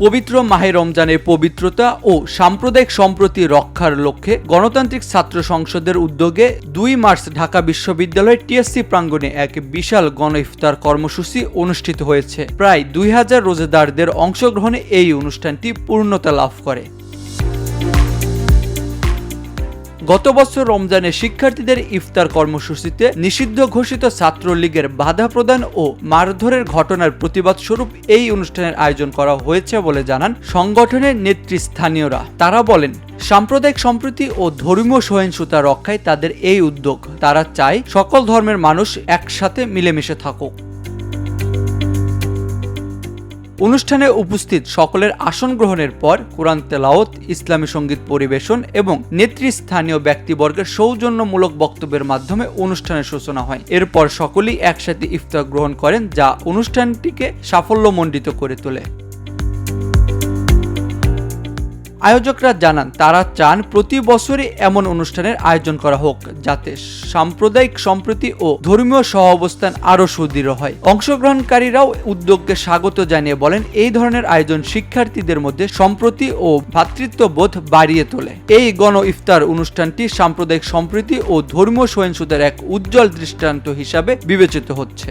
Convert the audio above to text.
পবিত্র মাহে রমজানের পবিত্রতা ও সাম্প্রদায়িক সম্প্রতি রক্ষার লক্ষ্যে গণতান্ত্রিক ছাত্র সংসদের উদ্যোগে দুই মার্চ ঢাকা বিশ্ববিদ্যালয়ের টিএসসি প্রাঙ্গণে এক বিশাল গণ ইফতার কর্মসূচি অনুষ্ঠিত হয়েছে। প্রায় দুই হাজার রোজাদারদের অংশগ্রহণে এই অনুষ্ঠানটি পূর্ণতা লাভ করে। গত বছর রমজানে শিক্ষার্থীদের ইফতার কর্মসূচিতে নিষিদ্ধ ঘোষিত ছাত্রলীগের বাধা প্রদান ও মারধরের ঘটনার প্রতিবাদ স্বরূপ এই অনুষ্ঠানের আয়োজন করা হয়েছে বলে জানান সংগঠনের নেতৃস্থানীয়রা তারা বলেন, সাম্প্রদায়িক সম্প্রীতি ও ধর্মীয় সহিংসতা রক্ষায় তাদের এই উদ্যোগ। তারা চায় সকল ধর্মের মানুষ একসাথে মিলেমিশে থাকুক। অনুষ্ঠানে উপস্থিত সকলের আসন গ্রহণের পর কোরআন তেলাওত ইসলামী সংগীত পরিবেশন এবং নেতৃস্থানীয় ব্যক্তিবর্গের সৌজন্যমূলক বক্তব্যের মাধ্যমে অনুষ্ঠানের সূচনা হয়। এরপর সকলেই একসাথে ইফতার গ্রহণ করেন, যা অনুষ্ঠানটিকে সাফল্যমণ্ডিত করে তোলে। আয়োজকরা জানান, তারা চান প্রতি বছরই এমন অনুষ্ঠানের আয়োজন করা হোক, যাতে সাম্প্রদায়িক সম্প্রীতি ও ধর্মীয় সহাবস্থান আরও সুদৃঢ় হয়। অংশগ্রহণকারীরাও উদ্যোগকে স্বাগত জানিয়ে বলেন, এই ধরনের আয়োজন শিক্ষার্থীদের মধ্যে সম্প্রতি ও ভ্রাতৃত্ববোধ বাড়িয়ে তোলে। এই গণ ইফতার অনুষ্ঠানটি সাম্প্রদায়িক সম্প্রীতি ও ধর্মীয় সহিংসতার এক উজ্জ্বল দৃষ্টান্ত হিসাবে বিবেচিত হচ্ছে।